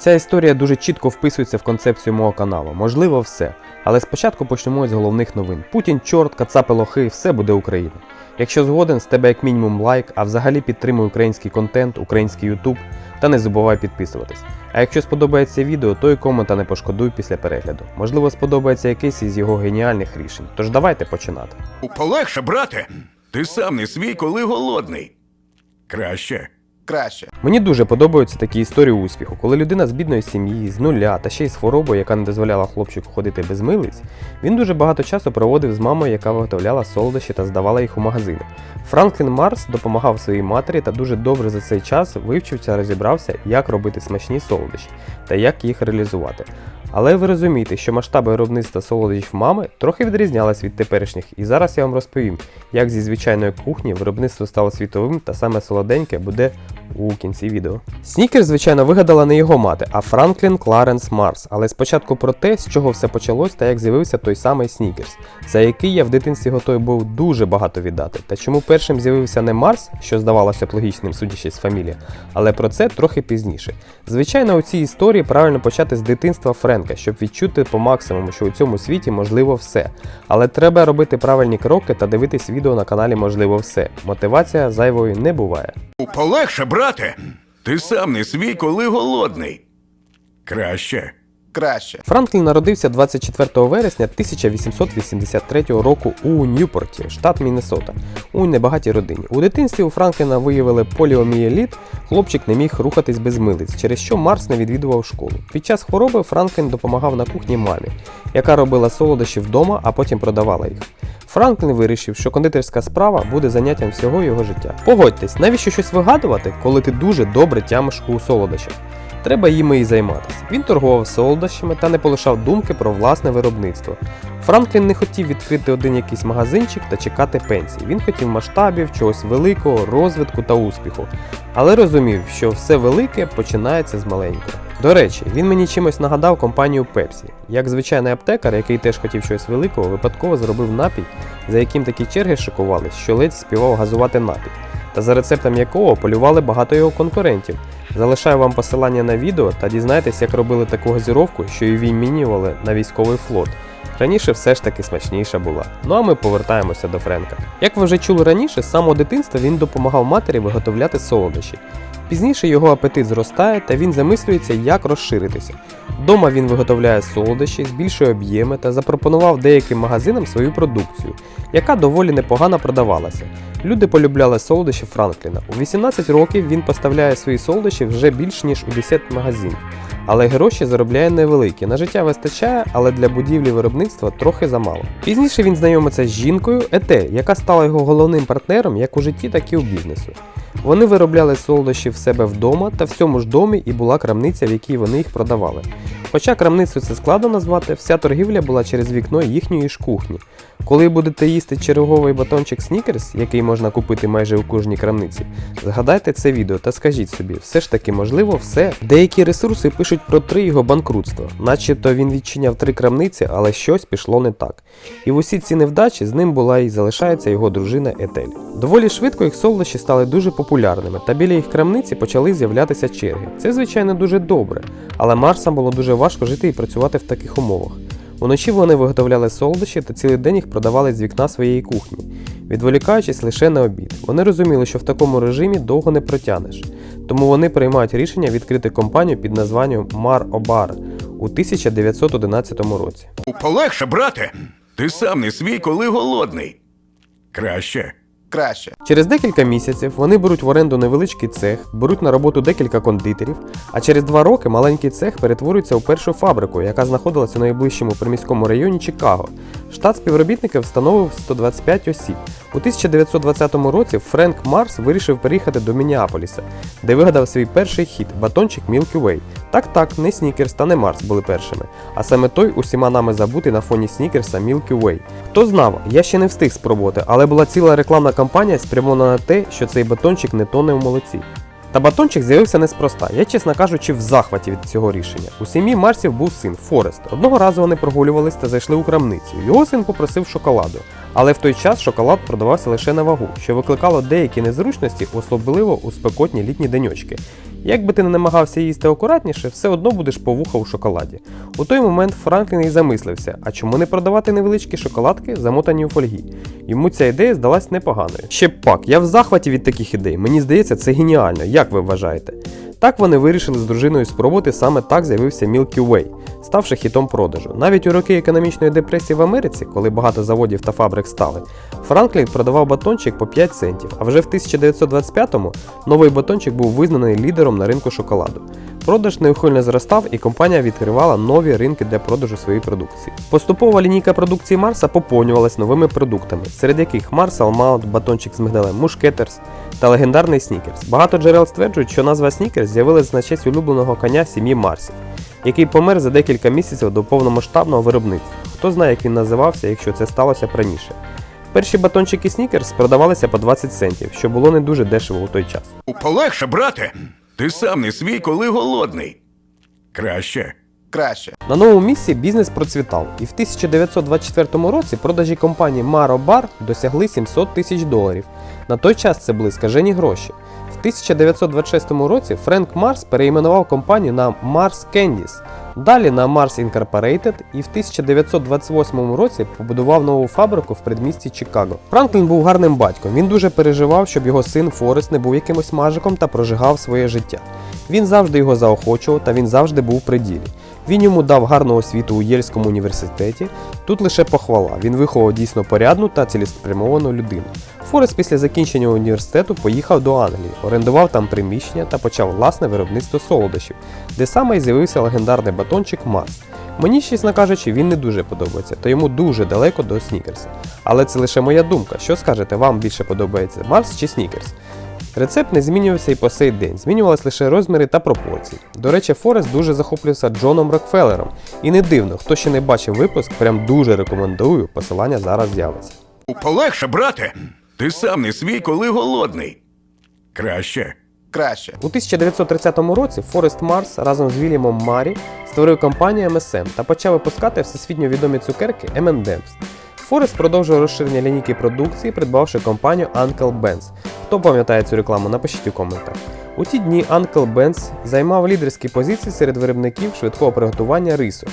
Ця історія дуже чітко вписується в концепцію мого каналу. Можливо, все. Але спочатку почнемо з головних новин. Путін, чорт, кацапи лохи, все буде Україна. Якщо згоден, з тебе як мінімум лайк, а взагалі підтримуй український контент, український Ютуб та не забувай підписуватись. А якщо сподобається відео, то і комента не пошкодуй після перегляду. Можливо, сподобається якийсь із його геніальних рішень. Тож давайте починати. Полегше, брате. Ти сам не свій, коли голодний. Краще. Краще. Мені дуже подобаються такі історії успіху, коли людина з бідної сім'ї, з нуля та ще й з хворобою, яка не дозволяла хлопчику ходити без милиць, він дуже багато часу проводив з мамою, яка виготовляла солодощі та здавала їх у магазини. Франклін Марс допомагав своїй матері та дуже добре за цей час вивчився, розібрався, як робити смачні солодощі та як їх реалізувати. Але ви розумієте, що масштаби виробництва солодощів мами трохи відрізнялись від теперішніх, і зараз я вам розповім, як зі звичайної кухні виробництво стало світовим та саме солоденьке буде у кінці відео. Снікер, звичайно, вигадала не його мати, а Франклін Кларенс Марс. Але спочатку про те, з чого все почалось та як з'явився той самий Снікерс, за який я в дитинстві готовий був дуже багато віддати. Та чому першим з'явився не Марс, що здавалося б логічним, судячи з фамілії, але про це трохи пізніше. Звичайно, у цій історії правильно почати з дитинства Френка, щоб відчути по максимуму, що у цьому світі можливо все. Але треба робити правильні кроки та дивитись відео на каналі Можливо все. Мотивація зайвою не буває. Полегше, брате. Ти сам не свій, коли голодний. Краще. Краще. Франклін народився 24 вересня 1883 року у Ньюпорті, штат Міннесота, у небагатій родині. У дитинстві у Франкліна виявили поліомієліт, хлопчик не міг рухатись без милиць, через що Марс не відвідував школу. Під час хвороби Франклін допомагав на кухні мамі, яка робила солодощі вдома, а потім продавала їх. Франклін вирішив, що кондитерська справа буде заняттям всього його життя. Погодьтесь, навіщо щось вигадувати, коли ти дуже добре тямиш у солодощах? Треба їми і займатися. Він торгував солодощами та не полишав думки про власне виробництво. Франклін не хотів відкрити один якийсь магазинчик та чекати пенсії. Він хотів масштабів, чогось великого, розвитку та успіху. Але розумів, що все велике починається з маленького. До речі, він мені чимось нагадав компанію Pepsi. Як звичайний аптекар, який теж хотів щось великого, випадково зробив напій, за яким такі черги шикувались, що ледь співав газувати напій, та за рецептом якого полювали багато його конкурентів. Залишаю вам посилання на відео та дізнайтесь, як робили таку газіровку, що її вимінювали на військовий флот. Раніше все ж таки смачніша була. Ну а ми повертаємося до Френка. Як ви вже чули раніше, з самого дитинства він допомагав матері виготовляти солодощі. Пізніше його апетит зростає та він замислюється, як розширитися. Дома він виготовляє солодощі, збільшує об'єми та запропонував деяким магазинам свою продукцію, яка доволі непогано продавалася. Люди полюбляли солодощі Франкліна. У 18 років він поставляє свої солодощі вже більш ніж у 10 магазинів. Але гроші заробляє невеликі. На життя вистачає, але для будівлі виробництва трохи замало. Пізніше він знайомиться з жінкою Ете, яка стала його головним партнером як у житті, так і у бізнесу. Вони виробляли солодощі в себе вдома та в цьому ж домі і була крамниця, в якій вони їх продавали. Хоча крамницю це складно назвати, вся торгівля була через вікно їхньої ж кухні. Коли будете їсти черговий батончик Снікерс, який можна купити майже у кожній крамниці, згадайте це відео та скажіть собі, все ж таки можливо все. Деякі ресурси пишуть про три його банкрутства, начебто він відчиняв три крамниці, але щось пішло не так. І в усі ці невдачі з ним була і залишається його дружина Етель. Доволі швидко їх солодощі стали дуже популярними, та біля їх крамниці почали з'являтися черги. Це, звичайно, дуже добре, але Марсам було дуже важко жити і працювати в таких умовах. Уночі вони виготовляли солодощі та цілий день їх продавали з вікна своєї кухні, відволікаючись лише на обід. Вони розуміли, що в такому режимі довго не протягнеш, тому вони приймають рішення відкрити компанію під названням Mar Obar у 1911 році. Полегше, брате. Ти сам не свій, коли голодний. Краще. Краще. Через декілька місяців вони беруть в оренду невеличкий цех, беруть на роботу декілька кондитерів, а через два роки маленький цех перетворюється у першу фабрику, яка знаходилася у найближчому приміському районі Чикаго. Штат співробітників встановив 125 осіб. У 1920 році Френк Марс вирішив переїхати до Мініаполіса, де вигадав свій перший хіт батончик Milky Way. Так так, не Снікерс та не Марс були першими, а саме той усіма нами забутий на фоні Снікерса Milky Way. Хто знав, я ще не встиг спробувати, але була ціла рекламна кампанія спрямована на те, що цей батончик не тоне в молоці. Та батончик з'явився неспроста. Я, чесно кажучи, в захваті від цього рішення. У сім'ї Марсів був син Форест. Одного разу вони прогулювались та зайшли у крамницю. Його син попросив шоколаду. Але в той час шоколад продавався лише на вагу, що викликало деякі незручності, особливо у спекотні літні деньочки. Як би ти не намагався їсти акуратніше, все одно будеш по вуха у шоколаді. У той момент Франклін і замислився, а чому не продавати невеличкі шоколадки, замотані у фольгі? Йому ця ідея здалась непоганою. Ще пак, я в захваті від таких ідей. Мені здається, це геніально. Як ви вважаєте? Так вони вирішили з дружиною спробувати саме так з'явився Milky Way, ставши хітом продажу. Навіть у роки економічної депресії в Америці, коли багато заводів та фабрик стали, Франклін продавав батончик по 5 центів, а вже в 1925-му новий батончик був визнаний лідером на ринку шоколаду. Продаж неухильно зростав, і компанія відкривала нові ринки для продажу своєї продукції. Поступова лінійка продукції Марса поповнювалась новими продуктами, серед яких Марс Алмаут, батончик з мигдалем Мушкетерс та легендарний Снікерс. Багато джерел стверджують, що назва Снікерс з'явилась на честь улюбленого коня сім'ї Марсів, який помер за декілька місяців до повномасштабного виробництва. Хто знає, як він називався, якщо це сталося раніше. Перші батончики Снікерс продавалися по 20 центів, що було не дуже дешево у той час. Полегше, брате. Ти сам не свій, коли голодний. Краще. Краще. На новому місці бізнес процвітав, і в 1924 році продажі компанії Maro Bar досягли 700 тисяч доларів. На той час це були скажені гроші. В 1926 році Френк Марс переіменував компанію на Mars Candies, далі на Mars Incorporated і в 1928 році побудував нову фабрику в предмісті Чикаго. Франклін був гарним батьком. Він дуже переживав, щоб його син Форест не був якимось мажиком та прожигав своє життя. Він завжди його заохочував та він завжди був при ділі. Він йому дав гарну освіту у Єльському університеті. Тут лише похвала. Він виховав дійсно порядну та цілеспрямовану людину. Форест після закінчення університету поїхав до Англії, орендував там приміщення та почав власне виробництво солодощів, де саме й з'явився легендарний батончик Марс. Мені, чесно кажучи, він не дуже подобається, то йому дуже далеко до Снікерса. Але це лише моя думка. Що скажете, вам більше подобається Марс чи Снікерс? Рецепт не змінювався і по сей день, змінювалися лише розміри та пропорції. До речі, Форест дуже захоплювався Джоном Рокфеллером. І не дивно, хто ще не бачив випуск, прям дуже рекомендую, посилання зараз з'явиться. Полегше, брате. Ти сам не свій, коли голодний. Краще. Краще. У 1930 році Форест Марс разом з Вільямом Марі створив компанію MSM та почав випускати всесвітньо відомі цукерки M&M's. Форест продовжив розширення лінійки продукції, придбавши компанію Uncle Ben's. Хто пам'ятає цю рекламу, напишіть у коментах. У ті дні Uncle Ben's займав лідерські позиції серед виробників швидкого приготування рису.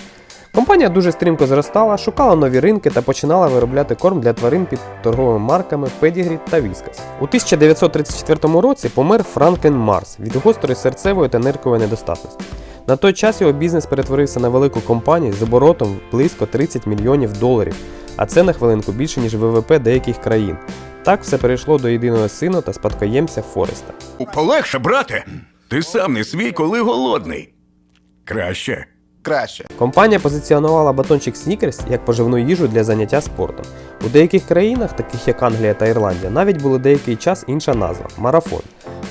Компанія дуже стрімко зростала, шукала нові ринки та починала виробляти корм для тварин під торговими марками Pedigree та Whiskas. У 1934 році помер Франклін Марс від гострої серцевої та ниркової недостатності. На той час його бізнес перетворився на велику компанію з оборотом близько 30 мільйонів доларів, а це на хвилинку більше, ніж ВВП деяких країн. Так все перейшло до єдиного сина та спадкоємця Фореста. Полегше, брате. Ти сам не свій, коли голодний. Краще. Краще. Компанія позиціонувала батончик Snickers як поживну їжу для заняття спортом. У деяких країнах, таких як Англія та Ірландія, навіть була деякий час інша назва марафон.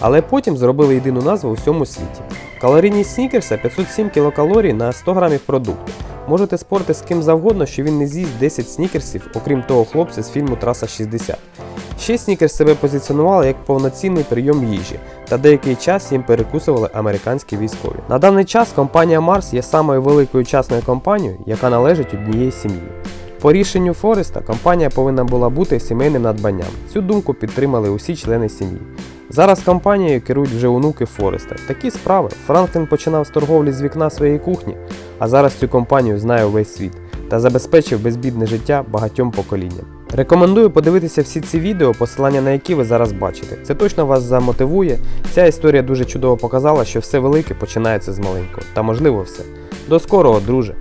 Але потім зробили єдину назву у всьому світі. Калорійність снікерса 507 кілокалорій на 100 грамів продукту. Можете спорити з ким завгодно, що він не з'їсть 10 снікерсів, окрім того хлопця з фільму Траса 60. Ще снікерс себе позиціонували як повноцінний прийом їжі, та деякий час їм перекусували американські військові. На даний час компанія Марс є самою великою частною компанією, яка належить однієї сім'ї. По рішенню Фореста компанія повинна була бути сімейним надбанням. Цю думку підтримали усі члени сім'ї. Зараз компанією керують вже онуки Фореста. Такі справи. Франклін починав з торговлі з вікна своєї кухні, а зараз цю компанію знає увесь світ та забезпечив безбідне життя багатьом поколінням. Рекомендую подивитися всі ці відео, посилання на які ви зараз бачите. Це точно вас замотивує. Ця історія дуже чудово показала, що все велике починається з маленького. Та можливо все. До скорого, друже!